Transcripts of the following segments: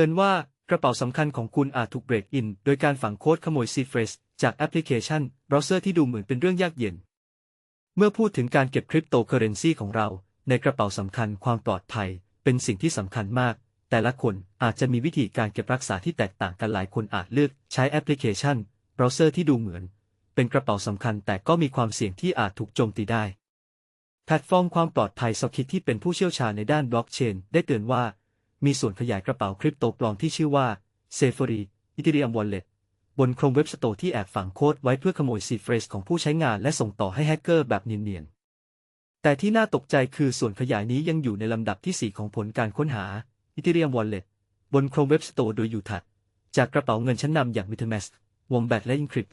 ตือนว่ากระเป๋าสำคัญของคุณอาจถูกเบรกอิน โดยการฝังโค้ดขโมยซีเฟรสจากแอปพลิเคชันเบราว์เซอร์ที่ดูเหมือนเป็นเรื่องยากเย็น เมื่อพูดถึงการเก็บคริปโตเคอเรนซีของเรา ในกระเป๋าสำคัญความปลอดภัย เป็นสิ่งที่สำคัญมาก แต่ละคนอาจจะมีวิธีการเก็บรักษาที่แตกต่างกันหลายคนอาจเลือกใช้แอปพลิเคชันเบราว์เซอร์ที่ดูเหมือน เป็นกระเป๋าสำคัญแต่ก็มีความเสี่ยงที่อาจถูกโจมตีได้แพลตฟอร์มความปลอดภัยซอคิดที่เป็นผู้เชี่ยวชาญในด้านบล็อกเชน ได้เตือนว่า มีส่วนขยายกระเป๋าคริปโตปลอมที่ชื่อว่า s a f e r y Ethereum Wallet บนโครงเว็บสโตร์ที่แอบฝังโค้ดไว้เพื่อขโมยซีเฟรสของผู้ใช้งานและส่งต่อให้แฮกเกอร์แบบเนียนๆ แต่ที่น่าตกใจคือส่วนขยายนี้ยังอยู่ในลำดับที่ 4 ของผลการค้นหา Ethereum Wallet บนโครงเว็บสโตร์โดยอยู่ถัด จากกระเป๋าเงินชั้นนำอย่าง MetaMask Wombat และ Encrypt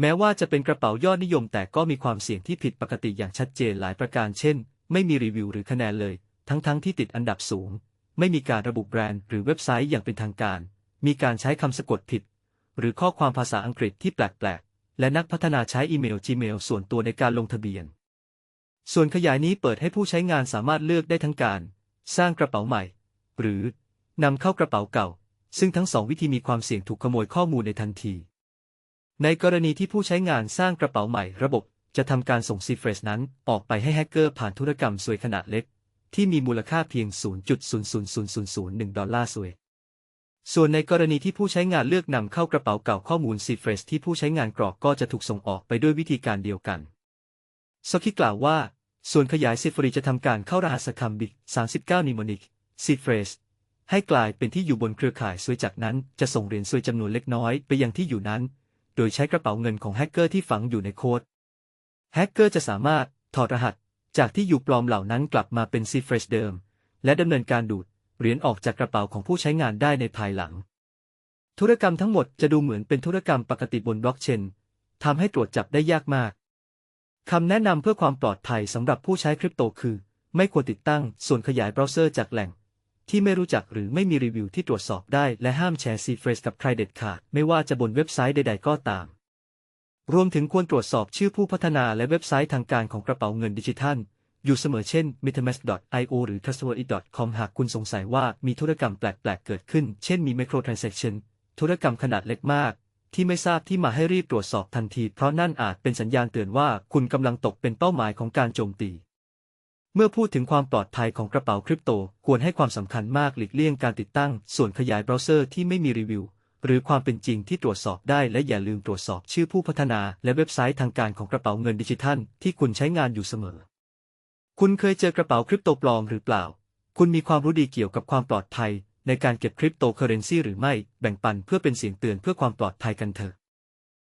แม้ว่าจะเป็นกระเป๋ายอดนิยมแต่ก็มีความเสี่ยงที่ผิดปกติอย่างชัดเจนหลายประการเช่น ไม่มีรีวิวหรือคะแนนเลย ทั้งๆทที่ติดอันดับสูง ไม่มีการระบุแบรนด์หรือเว็บไซต์อย่างเป็นทางการ มีการใช้คำสะกดผิด หรือข้อความภาษาอังกฤษที่แปลกๆ และนักพัฒนาใช้อีเมล Gmail ส่วนตัวในการลงทะเบียน ส่วนขยายนี้เปิดให้ผู้ใช้งานสามารถเลือกได้ทั้งการ สร้างกระเป๋าใหม่ หรือนำเข้ากระเป๋าเก่า ซึ่งทั้งสองวิธีมีความเสี่ยงถูกขโมยข้อมูลในทันที ในกรณีที่ผู้ใช้งานสร้างกระเป๋าใหม่ระบบจะทำการส่งซีเฟรสนั้นออกไปให้แฮกเกอร์ผ่านธุรกรรมสวยขนาดเล็ก ที่มีมูลค่าเพียง0.00001 ดอลลาร์สวย ส่วนในกรณีที่ผู้ใช้งานเลือกนำเข้ากระเป๋าเก่าข้อมูลซีเฟรสที่ผู้ใช้งานกรอกก็จะถูกส่งออกไปด้วยวิธีการเดียวกันซอคิกล่าวว่า ส่วนขยายซีฟรีจะทำการเข้ารหัสคำบิก39นิโมนิกซีเฟรสให้กลายเป็นที่อยู่บนเครือข่ายซวยจากนั้นจะส่งเหรียญซวยจำนวนเล็กน้อยไปยังที่อยู่นั้น โดยใช้กระเป๋าเงินของแฮกเกอร์ที่ฝังอยู่ในโค้ดแฮกเกอร์จะสามารถถอดรหัส จากที่อยู่ปลอมเหล่านั้นกลับมาเป็นซีเฟรชเดิม และดำเนินการดูดเหรียญออกจากกระเป๋าของผู้ใช้งานได้ในภายหลัง ธุรกรรมทั้งหมดจะดูเหมือนเป็นธุรกรรมปกติบนบล็อกเชนทำให้ตรวจจับได้ยากมากคำแนะนำเพื่อความปลอดภัยสำหรับผู้ใช้คริปโตคือ ไม่ควรติดตั้งส่วนขยายเบราว์เซอร์จากแหล่ง ที่ไม่รู้จักหรือไม่มีรีวิวที่ตรวจสอบได้และห้ามแชร์ซีเฟรสกับใครเด็ดขาดไม่ว่าจะบนเว็บไซต์ใด ๆ ก็ตาม รวมถึงควรตรวจสอบชื่อผู้พัฒนาและเว็บไซต์ทางการของกระเป๋าเงินดิจิทัล อยู่เสมอเช่น metamask.io หรือ trustworthy.com หากคุณสงสัยว่ามีธุรกรรมแปลก ๆ เกิดขึ้น เช่นมี microtransaction ธุรกรรมขนาดเล็กมาก ที่ไม่ทราบที่มาให้รีบตรวจสอบทันที เพราะนั่นอาจเป็นสัญญาณเตือนว่าคุณกำลังตกเป็นเป้าหมายของการโจมตี เมื่อพูดถึงความปลอดภัยของกระเป๋าคริปโต ควรให้ความสำคัญมากหลีกเลี่ยงการติดตั้ง ส่วนขยายเบราว์เซอร์ที่ไม่มีรีวิว หรือความเป็นจริงที่ตรวจสอบได้และอย่าลืมตรวจสอบชื่อผู้พัฒนาและเว็บไซต์ทางการของกระเป๋าเงินดิจิทัลที่คุณใช้งานอยู่เสมอ คุณเคยเจอกระเป๋าคริปโตปลอมหรือเปล่า คุณมีความรู้ดีเกี่ยวกับความปลอดภัยในการเก็บคริปโตเคอเรนซีหรือไม่ แบ่งปันเพื่อเป็นเสียงเตือนเพื่อความปลอดภัยกันเถอะ